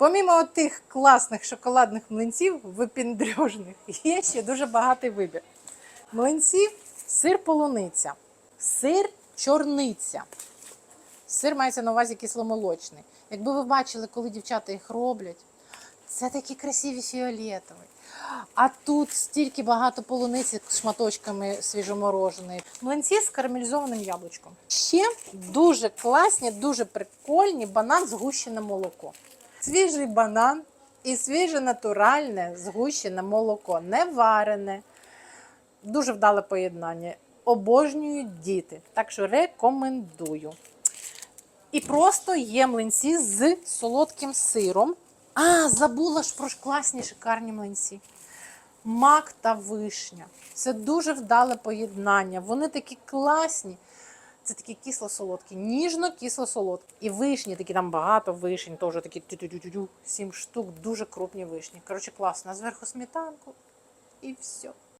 Помімо тих класних шоколадних млинців, випіндрьожних, є ще дуже багатий вибір. Млинці, сир полуниця, сир чорниця. Сир мається на увазі кисломолочний. Якби ви бачили, коли дівчата їх роблять, це такі красиві фіолетові. А тут стільки багато полуниці з шматочками свіжомороженої. Млинці з карамелізованим яблучком. Ще дуже класні, дуже прикольні банан згущене молоко. Свіжий банан і свіже натуральне згущене молоко, не варене. Дуже вдале поєднання. Обожнюють діти. Так що рекомендую. І просто є млинці з солодким сиром. А, забула ж про класні шикарні млинці. Мак та вишня. Це дуже вдале поєднання. Вони такі класні. Це такі кисло-солодкі, ніжно-кисло-солодкі. І вишні, такі там багато вишень, теж такі тю-тю-тю-тю, сім штук, дуже крупні вишні. Коротше, класно. Зверху сметанку і все.